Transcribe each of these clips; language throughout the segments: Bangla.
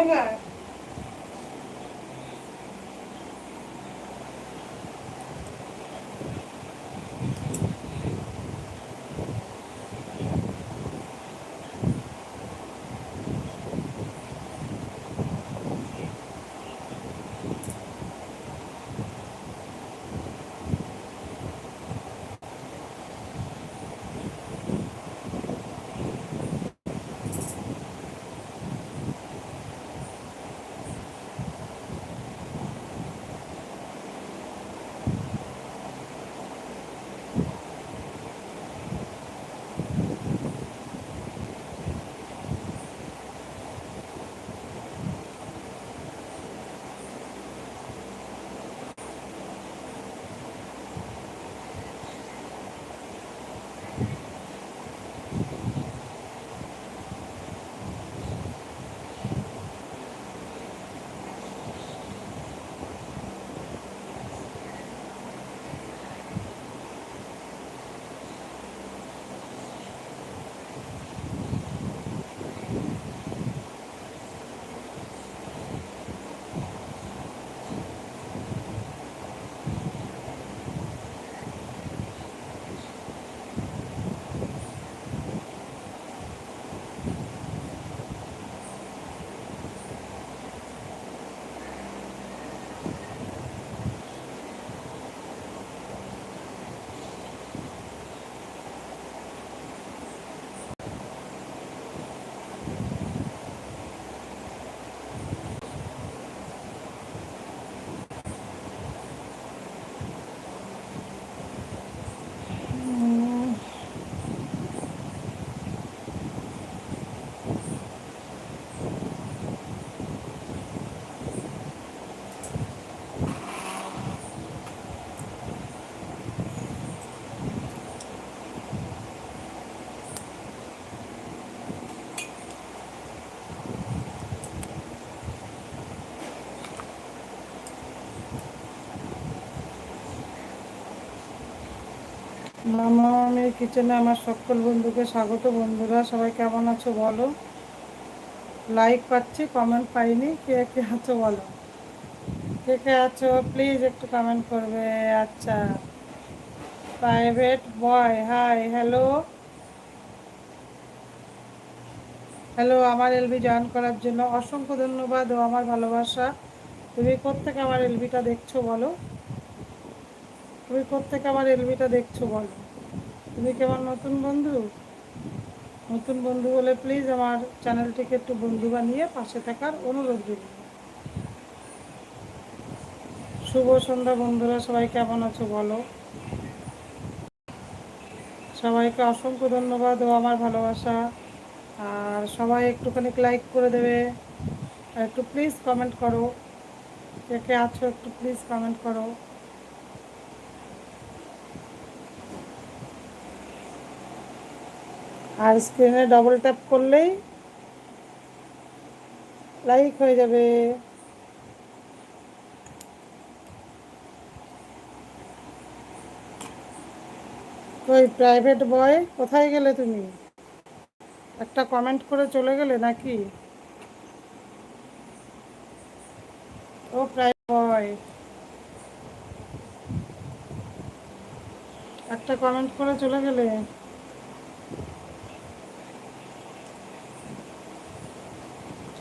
চলে মামামের কিচেনে আমার সকল বন্ধুকে স্বাগত। বন্ধুরা, সবাই কেমন আছো বলো? লাইক পাচ্ছি কমেন্ট পাইনি, কে কে আছো বলো? কে কে আছো? প্লিজ একটু কমেন্ট করবে আচ্ছা। Private boy hi hello hello আমার এলবি জয়েন করার জন্য অসংখ্য ধন্যবাদ ও আমার ভালোবাসা। তুমি কোত্থেকে আমার এলবিটা দেখছ বলো? তুমি কোত্থেকে আমার এলবিটা দেখছ বলো? তুমি কি আমার নতুন বন্ধু? নতুন বন্ধু হলে প্লিজ আমার চ্যানেলটিকে একটু বন্ধু বানিয়ে পাশে থাকার অনুরোধ রইল। শুভ সন্ধ্যা বন্ধুরা, সবাই কেমন আছো বলো? সবাইকে অসংখ্য ধন্যবাদ ও আমার ভালোবাসা। আর সবাই একটুখানি লাইক করে দেবে। আর একটু প্লিজ কমেন্ট করো। কে কে আছো একটু প্লিজ কমেন্ট করো। আর স্ক্রিনে ডবল ট্যাপ করলেই লাইক হয়ে যাবে। ওই প্রাইভেট বয় কোথায় গেলে তুমি? একটা কমেন্ট করে চলে গেলে নাকি? ও প্রাইভেট বয় একটা কমেন্ট করে চলে গেলে?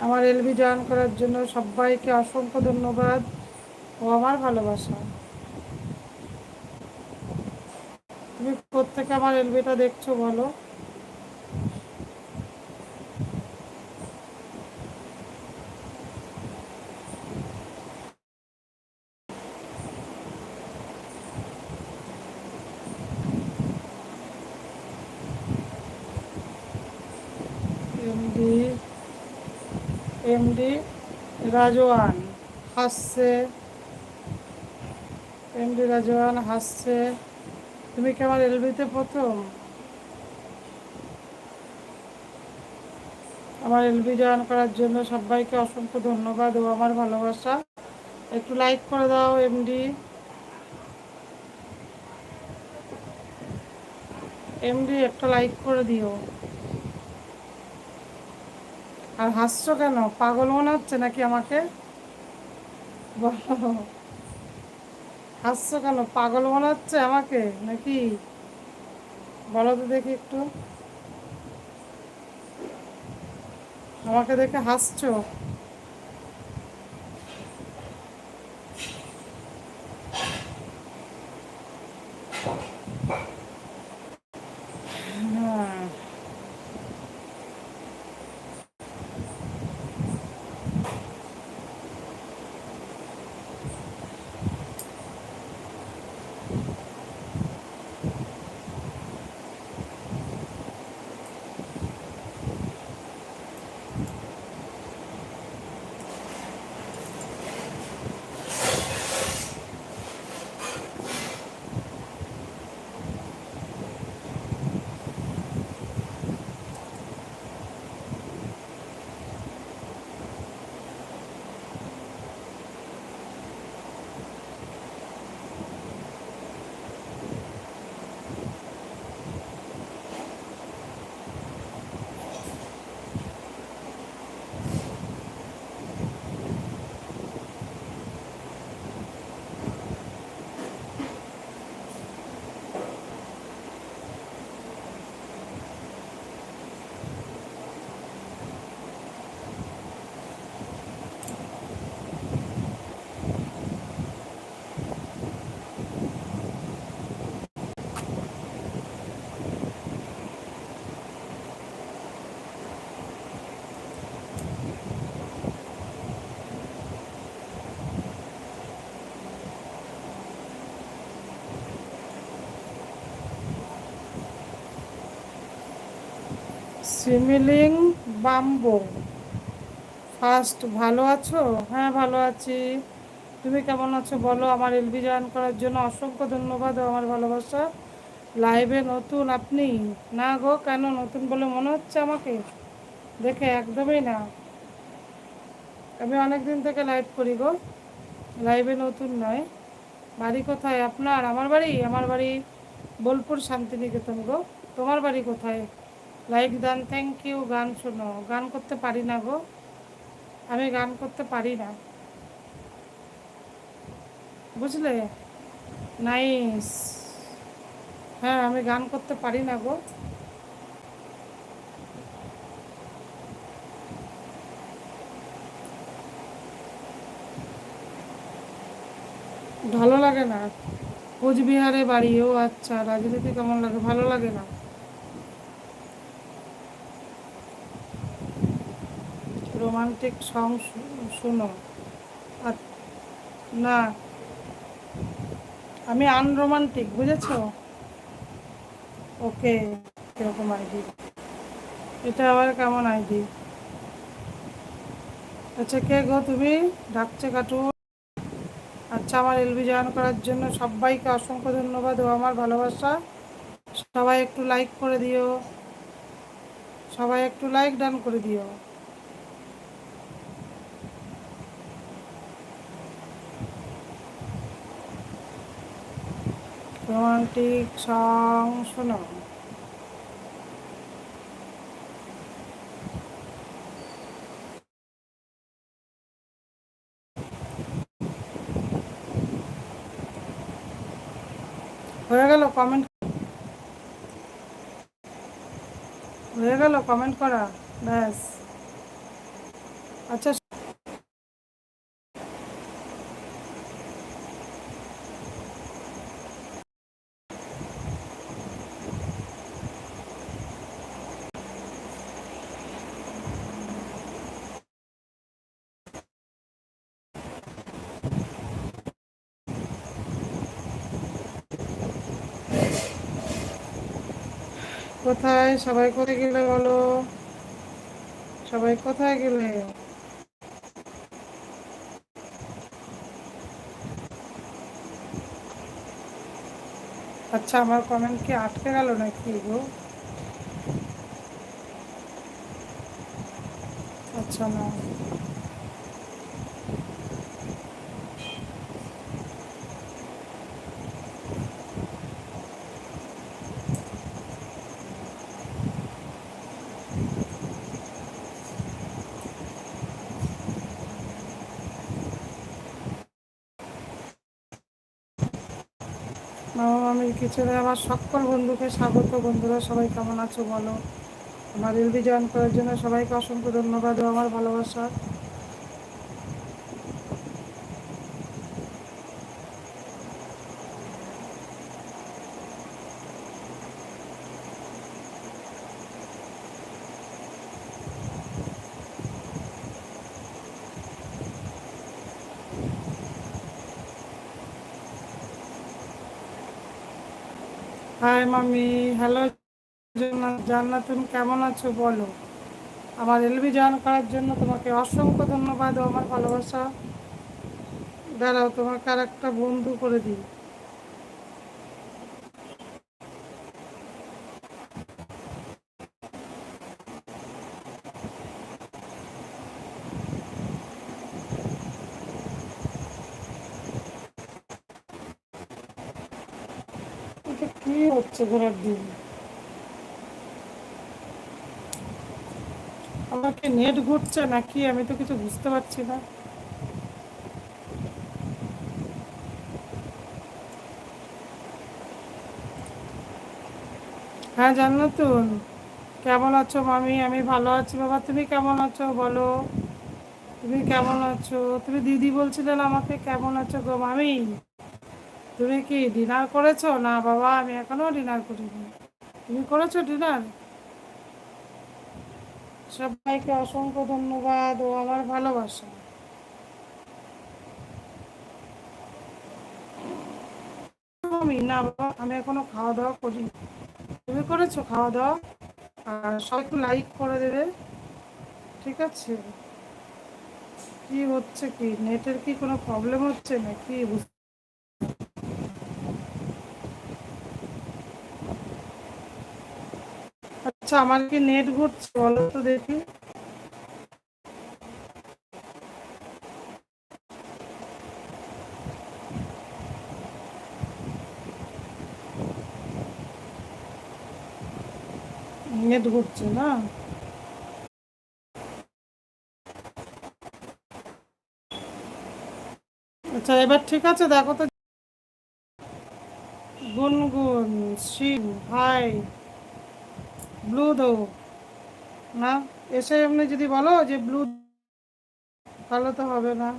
আমার এলবি জয়েন করার জন্য সবাইকে অসংখ্য ধন্যবাদ ও আমার ভালোবাসা। তুমি প্রত্যেকে আমার এলবিটা দেখছ বলো এমডি এমডি রাজওয়ান হাসছে। এমডি রাজওয়ান হাসছে। তুমি কি আমার এলবিতে প্রথম? আমার এলবি জয়েন করার জন্য সবাইকে অসংখ্য ধন্যবাদ ও আমার ভালোবাসা। একটু লাইক করে দাও, এমডি। এমডি, একটা লাইক করে দিও। আর হাসছো কেন? পাগল মনে হচ্ছে নাকি আমাকে? বলো। হাসছো কেন? পাগল মনে হচ্ছে আমাকে নাকি? বলো তো দেখি একটু। আমাকে দেখে হাসছো? সিমিলিং বাম্বো। ফার্স্ট, ভালো আছো? হ্যাঁ ভালো আছি। তুমি কেমন আছো বলো? আমার এলবি জয়েন করার জন্য অসংখ্য ধন্যবাদ আমার ভালোবাসা। লাইভে নতুন আপনি? না গো, কেন নতুন বলে মনে হচ্ছে আমাকে? দেখে একদমই না। আমি অনেক দিন থেকে লাইভ করি গো। লাইভে নতুন নয়। বাড়ি কোথায় আপনার? আমার বাড়ি? আমার বাড়ি বোলপুর শান্তিনিকেতন গো। তোমার বাড়ি কোথায়? লাইক দান থ্যাংক ইউ গান শোনো। গান করতে পারি না গো। আমি গান করতে পারি না। বুঝলে? নাইস হ্যাঁ আমি গান করতে পারি না গো। ভালো লাগে না? কোচবিহারে বাড়ি ও আচ্ছা রাজনীতি কেমন লাগে? ভালো লাগে না? রোমান্টিক সং শোনো। না, আমি আনরোমান্টিক, বুঝেছ? ওকে, এরকম আইডি। এটা আবার কেমন আইডি? আচ্ছা কে গো তুমি? ডাকছে কাটু আচ্ছা আমার এলবি জয়েন করার জন্য সবাইকে অসংখ্য ধন্যবাদ ও আমার ভালোবাসা। সবাই একটু লাইক করে দিও। সবাই একটু লাইক ডান করে দিও। রোমান্টিক সং শোনো। হয়ে গেল কমেন্ট হয়ে গেল কমেন্ট করা ব্যাস। আচ্ছা কোথায়? সবাই কোথায় গেলে বলো? সবাই কোথায় গেলে? আচ্ছা আমার কমেন্ট কি আটকে গেল নাকি গো? আচ্ছা না। মামির কিচেনে আমার সকল বন্ধুকে স্বাগত। বন্ধুরা, সবাই কেমন আছো বলো? আমার এলবি জয়েন করার জন্য সবাইকে অসংখ্য ধন্যবাদ আমার ভালোবাসা। মামি, হ্যালো জানা তুমি কেমন আছো বলো? আমার এলবি জয়েন করার জন্য তোমাকে অসংখ্য ধন্যবাদ ও আমার ভালোবাসা। দাঁড়াও তোমাকে আর একটা বন্ধু করে দিই এটা কি হচ্ছে ঘোরার দিন আমাকে নেট ঘুরছে নাকি আমি তো কিছু বুঝতে পারছি না। হ্যাঁ জান্নাতুন কেমন আছো মামি? আমি ভালো আছি। বাবা, তুমি কেমন আছো? বলো। তুমি কেমন আছো? তুমি দিদি বলছিলেন আমাকে, কেমন আছো গো মামি? তুমি কি ডিনার করেছ? না, বাবা, আমি এখনও ডিনার করিনি। তুমি করেছ ডিনার সবাইকে অসংখ্য ধন্যবাদ, ও আমার ভালোবাসা। না, বাবা, আমি এখনও খাওয়া দাওয়া করি তুমি করেছ খাওয়া দাওয়া আর সবাই একটু লাইক করে দেবে। ঠিক আছে? কি হচ্ছে কি? নেটের কি কোনো প্রবলেম হচ্ছে নাকি? বুঝতে আচ্ছা আমার কি নেট ঘুরছে? বলো তো দেখি। নেট ঘুরছে না? আচ্ছা এবার ঠিক আছে, দেখো তো। গুনগুন শিব হাই। ব্লু দো না, এসে এমনি যদি বলো যে ব্লু তাহলে তো হবে না।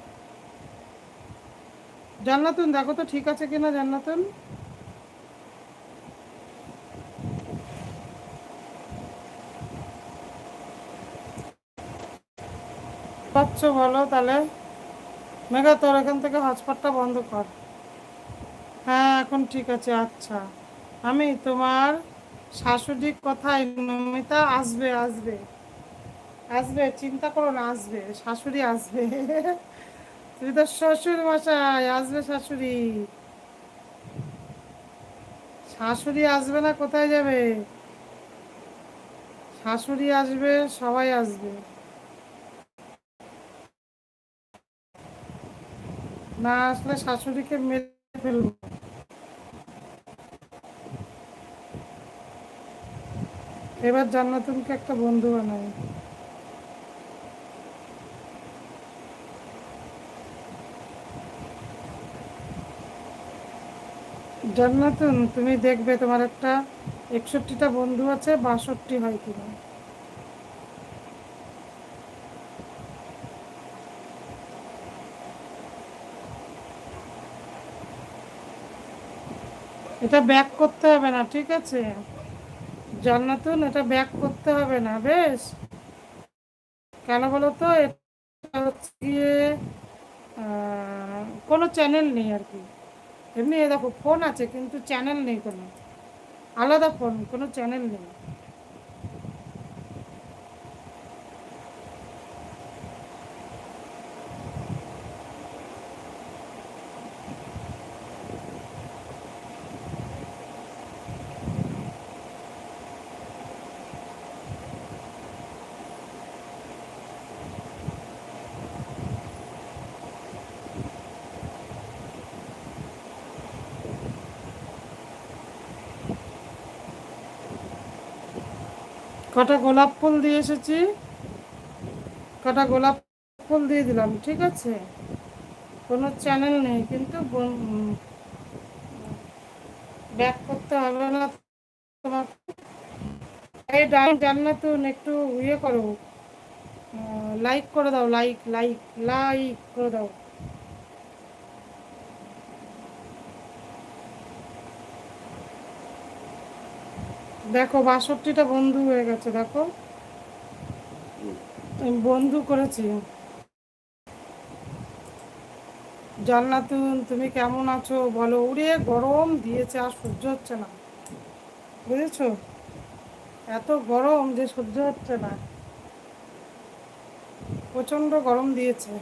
জান্নাতুন, দেখো তো ঠিক আছে কিনা জান্নাতুন? পাচ্ছ বলো তাহলে। মেঘা, তোর এখান থেকে হটস্পটটা বন্ধ কর। হ্যাঁ এখন ঠিক আছে আচ্ছা। আমি তোমার শাশুড়ির কথায় নমিতা, আসবে আসবে। আসবে, চিন্তা করো না, আসবে। শাশুড়ি আসবে। তুমি তো শ্বশুর মশাই আসবে শাশুড়ি। শাশুড়ি আসবে না, কোথায় যাবে? শাশুড়ি আসবে, সবাই আসবে। না আসলে শাশুড়িকে মেরে ফেলব। এবার জান্নাতুনকে একটা বন্ধু বানাই। জান্নাতুন তুমি দেখবে তোমার একটা একষট্টিটা বন্ধু আছে, বাষট্টি হয় কিনা। এটা ব্যাক করতে হবে না, ঠিক আছে? জান্নাতুন এটা ব্যাক করতে হবে না, বেশ? কেন বলো তো? এটা হচ্ছে গিয়ে কোনো চ্যানেল নেই আর কি। এমনি দেখো ফোন আছে, কিন্তু চ্যানেল নেই কোনো। আলাদা ফোন কোনো চ্যানেল নেই। কটা গোলাপ ফুল দিয়ে এসেছি? কটা গোলাপ ফুল দিয়ে দিলাম, ঠিক আছে? কোনো চ্যানেল নেই, কিন্তু ব্যাক করতে হবে না তোমার এই ডান জান্নাতুন একটু ইয়ে করো লাইক করে দাও লাইক লাইক লাইক করে দাও। দেখো, বাষট্টিটা বন্ধু হয়ে গেছে, দেখো। বন্ধু করেছি। জান্নাতুন তুমি কেমন আছো? বলো, উড়ে গরম দিয়েছে, আর সহ্য হচ্ছে না। বুঝেছ? এত গরম যে সহ্য হচ্ছে না। প্রচণ্ড গরম দিয়েছে।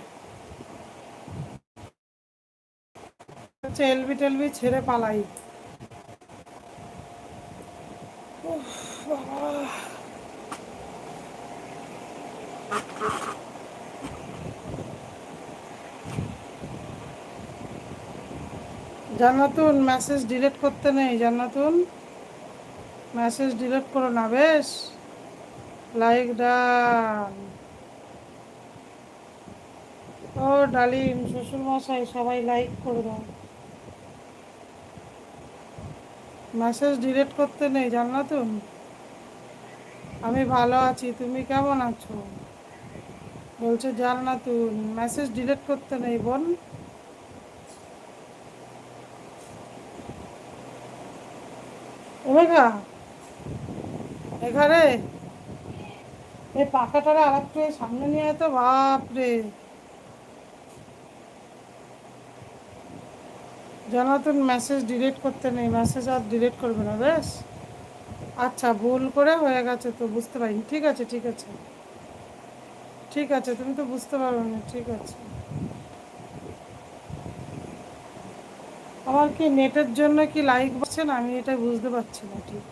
হচ্ছে এলবি টেলবি ছেড়ে পালাই। জান্নাতুন মেসেজ ডিলিট করতে নেই, জান্নাতুন। মেসেজ ডিলিট করো না, বেশ। লাইক ডান ও ডালিম শ্বশুর মশাই সবাই লাইক করে দাও। মেসেজ ডিলিট করতে নেই জান্নাতুন আমি ভালো আছি, তুমি কেমন আছো? বলছে জান্নাতুন মেসেজ ডিলিট করতে নেই, বোন। ওমেগা, এখানে? এই পাখাটারে আর একটু সামনে নিয়ে তো, বাপরে। জানাতুন মেসেজ ডিলিট করতে নেই মেসেজ আর ডিলিট করবে না বেশ আচ্ছা ভুল করে হয়ে গেছে তো, বুঝতে পারিনি। ঠিক আছে ঠিক আছে। ঠিক আছে, তুমি তো বুঝতে পারো না, ঠিক আছে। আমার কি নেটের জন্য কি লাইক বাড়ছে না? আমি এটা বুঝতে পারছি না, ঠিক।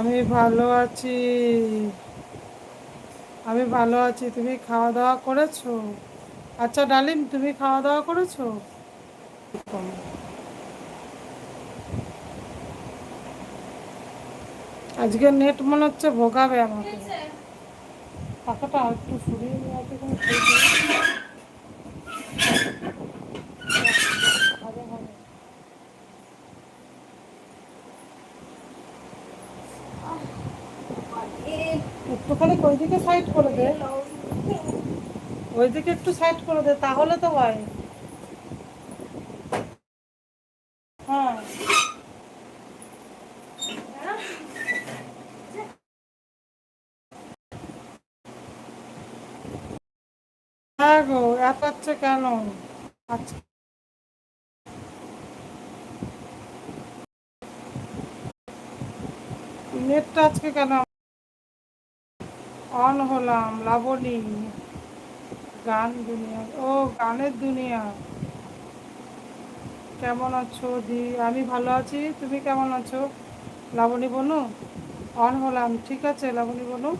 আমি ভালো আছি। আমি ভালো আছি। তুমি খাওয়া দাওয়া করেছ? আচ্ছা ডালিম তুমি খাওয়া দাওয়া করেছ? আজকে নেট মনে হচ্ছে ভোগাবে আমাকে। টাকাটা একটু সরিয়ে নেওয়া একটুখানি ওইদিকে সাইড করে দে? ওইদিকে একটু সাইড করে দে, তাহলে তো হয়। হ্যাঁ। হ্যাঁ গো এত হচ্ছে কেন? আচ্ছা। নেটটা আজকে কেন অন হলাম, লাবণী। গান দুনিয়া ও গানের দুনিয়া। কেমন আছো দি? আমি ভালো আছি, তুমি কেমন আছো? লাবণী বনু অন হলাম, ঠিক আছে লাবণী বনু?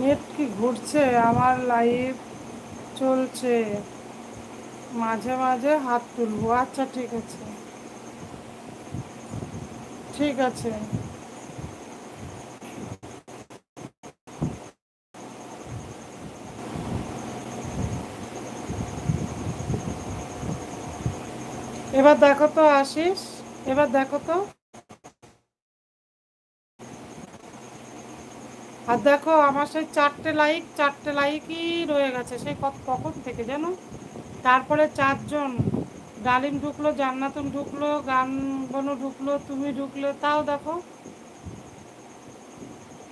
নেট কি ঘুরছে? আমার লাইভ চলছে। মাঝে মাঝে হাত তুলবো। আচ্ছা ঠিক আছে। ঠিক আছে। এবার দেখো তো আসিস এবার দেখো তো। আর দেখো, আমার সেই চারটে লাইক চারটে লাইকই রয়ে গেছে, সেই কখন থেকে জানো তারপরে চারজন। ডালিম ঢুকলো, জান্নাতুন ঢুকলো গান বনু ঢুকলো, তুমি ঢুকলে, তাও দেখো।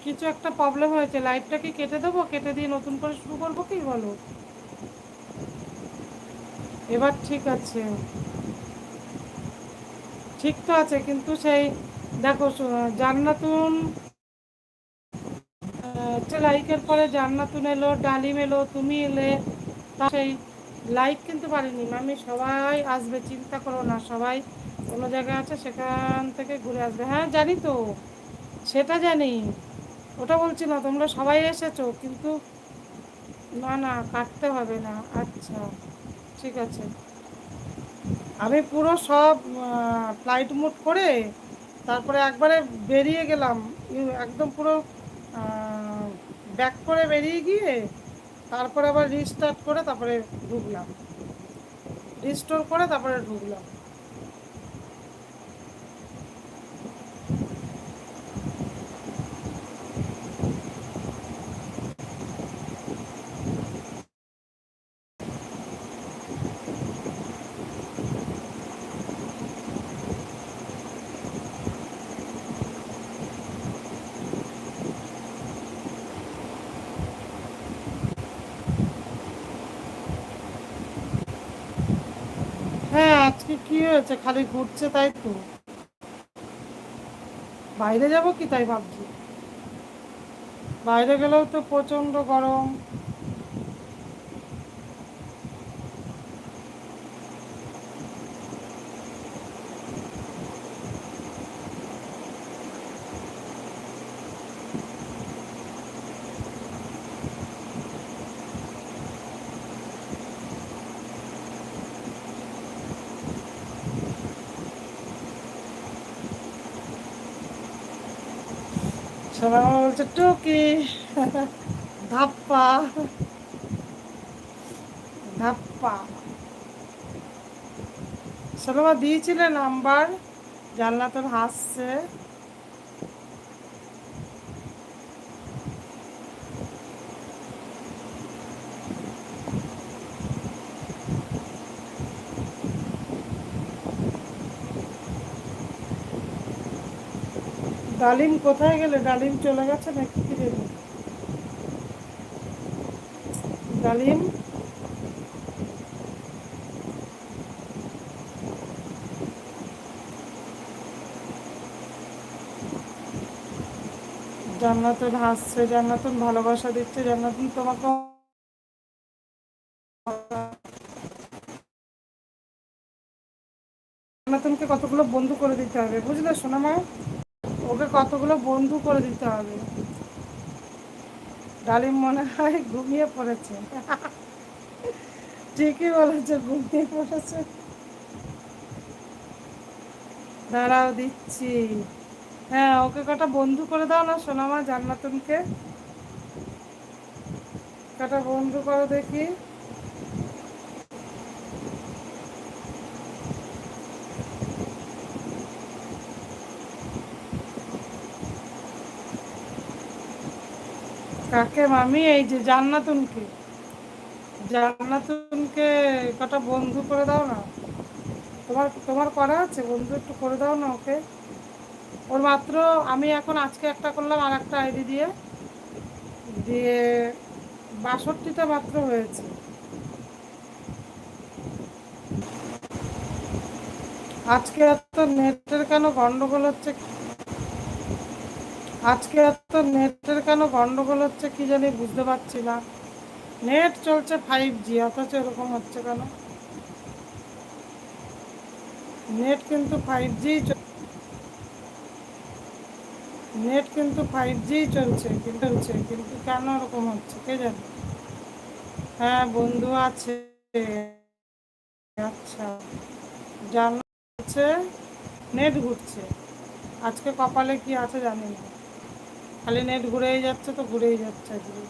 কিছু একটা প্রবলেম হয়েছে লাইভটা কি কেটে দেবো? কেটে দিয়ে নতুন করে শুরু করব কি বলো? এবার ঠিক আছে। ঠিক তো আছে, কিন্তু সেই দেখো জান্নাতুন লাইকের পরে জান্নাতুন এলো, ডালিম এলো, তুমি এলে, তা সেই লাইক কিন্তু পারিনি। আমি সবাই আসবে, চিন্তা করো না, সবাই কোনো জায়গায় আছে, সেখান থেকে ঘুরে আসবে। হ্যাঁ জানি তো, সেটা জানি। ওটা বলছি না, তোমরা সবাই এসেছ, কিন্তু না না, কাটতে হবে না। আচ্ছা ঠিক আছে। আমি পুরো সব ফ্লাইট মুড করে তারপরে একবারে বেরিয়ে গেলাম। একদম পুরো ব্যাক করে বেরিয়ে গিয়ে তারপরে আবার রিস্টার্ট করে তারপরে ঢুকলাম। রিস্টোর করে তারপরে ঢুকলাম হ্যাঁ আজকে কি হয়েছে? খালি ঘুরছে তাই তো। বাইরে যাব কি তাই ভাবছি? বাইরে গেলেও তো প্রচণ্ড গরম। সবাই আমার বলছে টুকি। ধাপ্পা। ধাপ্পা। সবাই দিয়েছিলে নাম্বার জানলা তোর হাসছে। ডালিম কোথায় গেলে? ডালিম চলে গেছে নাকি দেবে ডালিম? জান্নাতুন হাসছে জান্নাতুন ভালোবাসা দিচ্ছে জান্নাতুন তোমাকে জান্নাতুনকে কতগুলো বন্ধু করে দিতে হবে, বুঝলে সোনামা? ওকে কতগুলো বন্ধু করে দিতে হবে। ডালিম মনে হয় ঘুমিয়ে পড়েছে। ঠিকই বলেছে, ঘুমিয়ে পড়েছে। দাঁড়াও দিচ্ছি। হ্যাঁ ওকে কটা বন্ধু করে দাও না, সোনামা জান্নাতুনকে কটা বন্ধু করো দেখি। কাকে মামি? এই যে জান্নাতুনকে। জান্নাতুনকে কটা বন্ধু করে দাও না। তোমার তোমার করা আছে, বন্ধু একটু করে দাও না ওকে। ওর মাত্র আমি এখন আজকে একটা করলাম আর একটা আইডি দিয়ে। দিয়ে বাষট্টিটা মাত্র হয়েছে। আজকে এত নেটের কেন গন্ডগোল হচ্ছে? আজকে এত নেটের কেন গন্ডগোল হচ্ছে কি জানি বুঝতে পারছি না। নেট চলছে ফাইভ জি অথচ এরকম হচ্ছে কেন? নেট কিন্তু ফাইভ জি নেট কিন্তু ফাইভ জি চলছে কিন্তু চলছে, কিন্তু কেন এরকম হচ্ছে কে জানে? হ্যাঁ বন্ধু আছে। আচ্ছা জানা হচ্ছে, নেট ঘুরছে। আজকে কপালে কি আছে জানি না। খালি নেট ঘুরেই যাচ্ছে তো ঘুরেই যাচ্ছে। আজকে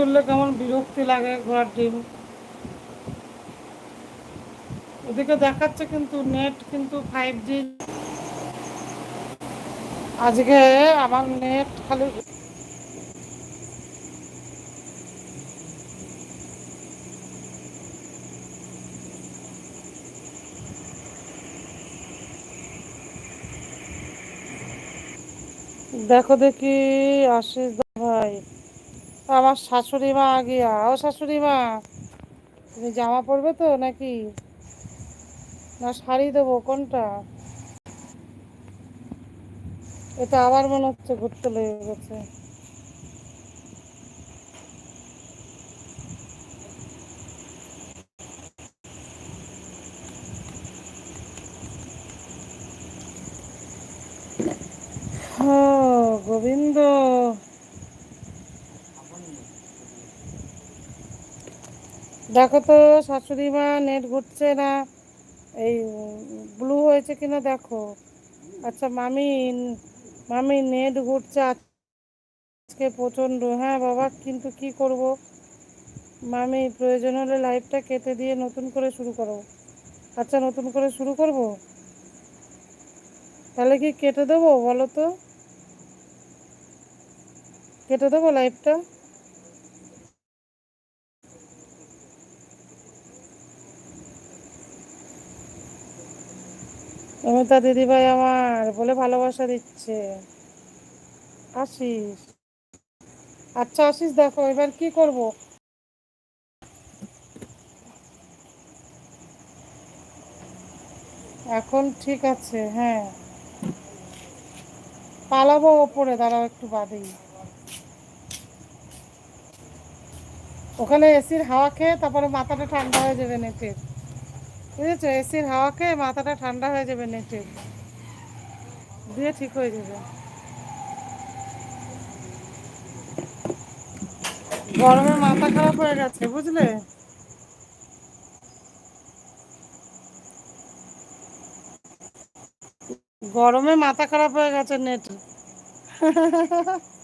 ঘুরলে কেমন বিরক্তি লাগে ঘোরার ডিম। ওদিকে দেখাচ্ছে কিন্তু নেট কিন্তু ফাইভ জি আজকে আমার নেট খালি দেখো দেখি, আশিস ভাই। আমার শাশুড়ি মা গিয়া ও শাশুড়ি মা। তুমি জামা পরবে তো নাকি? না শাড়ি দেবো, কোনটা? এটা আবার মনে হচ্ছে ঘুরতে লেগে গেছে ও গোবিন্দ দেখো তো, শাশুড়ি মা, নেট ঘুরছে না। এই ব্লু হয়েছে কিনা দেখো। আচ্ছা মামি মামি, নেট ঘুরছে আজকে প্রচণ্ড। হ্যাঁ বাবা, কিন্তু কি করব? মামি, প্রয়োজন হলে লাইফটা কেটে দিয়ে নতুন করে শুরু করো। আচ্ছা নতুন করে শুরু করব? তাহলে কি কেটে দেবো বলো তো? কেটে দেবো লাইভটা অমিতা দিদিভাই আমার বলে ভালোবাসা দিচ্ছে। আসিস আচ্ছা আসিস দেখো, এবার কি করব? এখন ঠিক আছে হ্যাঁ। পালাবো ওপরে, দাঁড়াও একটু বাদেই। ওখানে এসির হাওয়া খেয়ে তারপরে মাথাটা ঠান্ডা হয়ে যাবে নেটের। বুঝেছ? এসির হাওয়া খেয়ে মাথাটা ঠান্ডা হয়ে যাবে নেটের দিয়ে ঠিক হয়ে যাবে। গরমে মাথা খারাপ হয়ে গেছে, বুঝলে? গরমে মাথা খারাপ হয়ে গেছে নেট।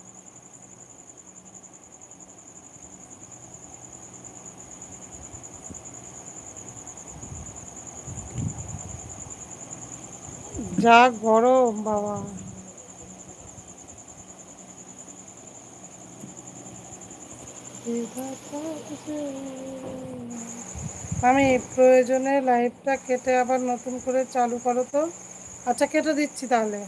যা গরম, বাবা। আমি প্রয়োজনে লাইভটা কেটে আবার নতুন করে চালু করো তো। আচ্ছা কেটে দিচ্ছি তাহলে।